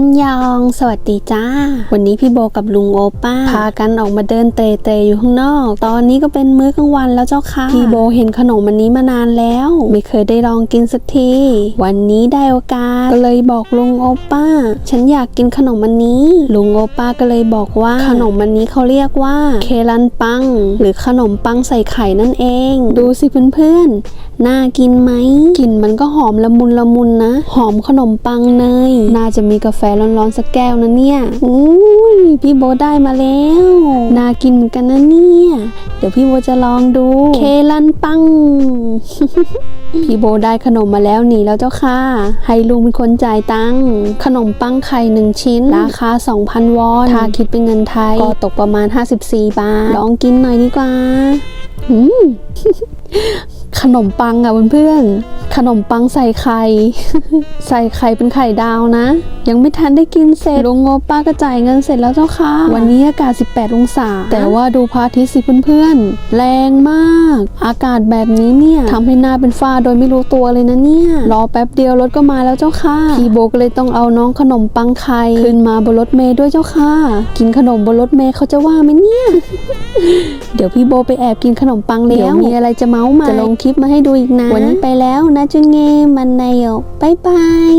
อันยอง สวัสดีจ้า วันนี้พี่โบกับลุงโอป้า พากันออกมาเดินเตะเตอยู่ข้างนอก ตอนนี้ก็เป็นมื้อกลางวันแล้วเจ้าค่ะ พี่โบเห็นขนมอันนี้มานานแล้ว ไม่เคยได้ลองกินสักที วันนี้ได้โอกาสก็เลยบอกลุงโอป้า ฉันอยากกินขนมอันนี้ ลุงโอป้าก็เลยบอกว่าขนมอันนี้เขาเรียกว่า เคลันปัง หรือขนมปังใส่ไข่นั่นเอง ดูสิเพื่อนๆ น่ากินไหมกลิ่นมันก็หอมละมุนละมุนนะ หอมขนมปังเนยน่าจะมีกาแฟร้อนๆสักแก้วนะเนี่ยอุ้ยพี่โบได้มาแล้วน่ากินเหมือนกันนะเนี่ย เดี๋ยวพี่โบจะลองดู เคลันปัง พี่โบได้ขนมมาแล้วหนีแล้วเจ้าค่ะ ให้ลุงเป็นคนจ่ายตังค์ขนมปังไข่หนึ่งชิ้น ราคา 2,000 วอนถ้าคิดเป็นเงินไทย ก็ตกประมาณ 54 บาท ลองกินหน่อยดีกว่า อืม ขนมปังอะเพื่อนๆขนมปังใส่ไข่ ใส่ไข่เป็นไข่ดาวนะ ยังไม่ทันได้กินเสร็จลุงโงป้าก็จ่ายเงินเสร็จแล้วเจ้าค่ะ วันนี้อากาศ 18 องศา แต่ว่าดูพระอาทิตย์สิเพื่อนๆ แรงมาก อากาศแบบนี้เนี่ยทำให้หน้าเป็นฝ้าโดยไม่รู้ตัวเลยนะเนี่ย รอแป๊บเดียวรถก็มาแล้วเจ้าค่ะพี่โบก็เลยต้องเอาน้องขนมปังไข่ขึ้นมาบนรถเมย์ด้วยเจ้าค่ะ กินขนมบนรถเมย์เขาจะว่าไหมเนี่ย เดี๋ยวพี่โบไปแอบกินขนมปังแล้วเดี๋ยวมีอะไรจะเมาส์มาจะลงคลิปมาให้ดูอีกนะ วันนี้ไปแล้วนะจุงเงมันนายกบายบาย